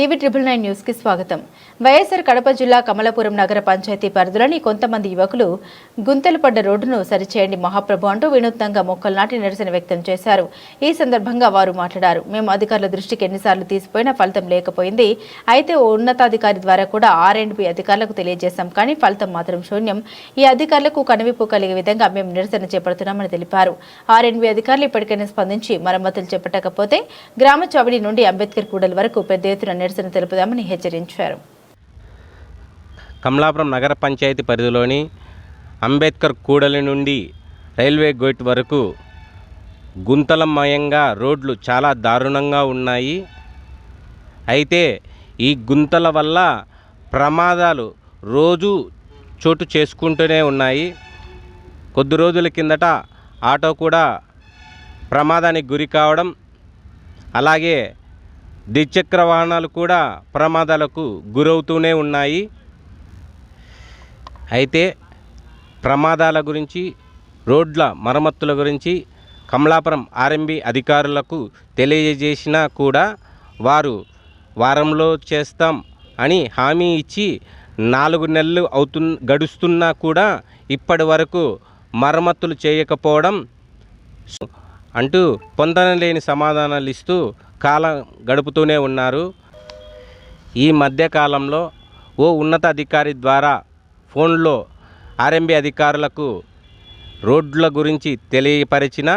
TV triple nine న్యూస్కి స్వాగతం. వైఎస్ఆర్ కడప జిల్లా కమలాపురం నగర పంచాయతీ పరిధిలోని కొంతమంది యువకులు గుంతలు పడ్డ రోడ్డును సరిచేయండి మహాప్రభు అంటూ వినూత్నంగా మొక్కలు నాటి నిరసన వ్యక్తం చేశారు. ఈ సందర్భంగా వారు మాట్లాడారు. మేము అధికారుల దృష్టికి ఎన్నిసార్లు తీసిపోయినా ఫలితం లేకపోయింది. అయితే ఓ ఉన్నతాధికారి ద్వారా కూడా ఆర్ఎండ్బి అధికారులకు తెలియజేశాం. కానీ ఫలితం మాత్రం శూన్యం. ఈ అధికారులకు కనువిప్పు కలిగే విధంగా మేము నిరసన చేపడుతున్నామని తెలిపారు. ఆర్ఎండ్బి అధికారులు ఇప్పటికైనా స్పందించి మరమ్మతులు చేపట్టకపోతే గ్రామ చవడి నుండి అంబేద్కర్ కూడలి వరకు పెద్ద ఎత్తున నిరసన తెలుపుదామని హెచ్చరించారు. కమలాపురం నగర పంచాయతీ పరిధిలోని అంబేద్కర్ కూడలి నుండి రైల్వే గేట్ వరకు గుంతలమయంగా రోడ్లు చాలా దారుణంగా ఉన్నాయి. అయితే ఈ గుంతల వల్ల ప్రమాదాలు రోజు చోటు చేసుకుంటూనే ఉన్నాయి. కొద్ది రోజుల కిందట ఆటో కూడా ప్రమాదానికి గురి కావడం అలాగే ద్విచక్ర వాహనాలు కూడా ప్రమాదాలకు గురవుతూనే ఉన్నాయి. అయితే ప్రమాదాల గురించి రోడ్ల మరమ్మతుల గురించి కమలాపురం ఆర్ఎంబి అధికారులకు తెలియజేసినా కూడా వారు వారంలో చేస్తాం అని హామీ ఇచ్చి నాలుగు నెలలు అవుతు గడుస్తున్నా కూడా ఇప్పటి వరకు మరమ్మతులు చేయకపోవడం అంటూ పొందనలేని సమాధానాలు ఇస్తూ కాలం గడుపుతూనే ఉన్నారు. ఈ మధ్యకాలంలో ఓ ఉన్నత అధికారి ద్వారా ఫోన్లో ఆర్ఎంబి అధికారులకు రోడ్ల గురించి తెలియపరిచిన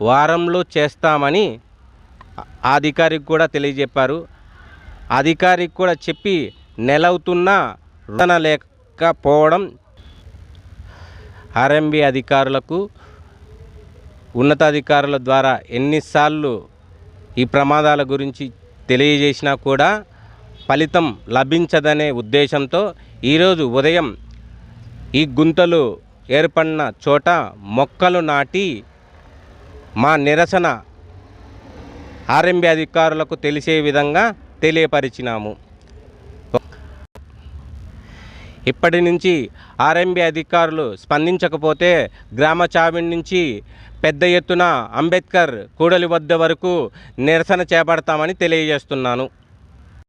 వారంలో చేస్తామని ఆ అధికారికి కూడా తెలియజెప్పారు. అధికారికి కూడా చెప్పి నెలవుతున్నా రుణ లేకపోవడం ఆర్ఎంబి అధికారులకు ఉన్నతాధికారుల ద్వారా ఎన్నిసార్లు ఈ ప్రమాదాల గురించి తెలియజేసినా కూడా ఫలితం లభించదనే ఉద్దేశంతో ఈరోజు ఉదయం ఈ గుంతలు ఏర్పడిన చోట మొక్కలు నాటి మా నిరసన ఆర్ఎంబి అధికారులకు తెలిసే విధంగా తెలియపరిచినాము. ఇప్పటి నుంచి ఆర్ఎంబి అధికారులు స్పందించకపోతే గ్రామ చావిడి నుంచి పెద్ద ఎత్తున అంబేద్కర్ కూడలి వద్ద వరకు నిరసన చేపడతామని తెలియజేస్తున్నాను.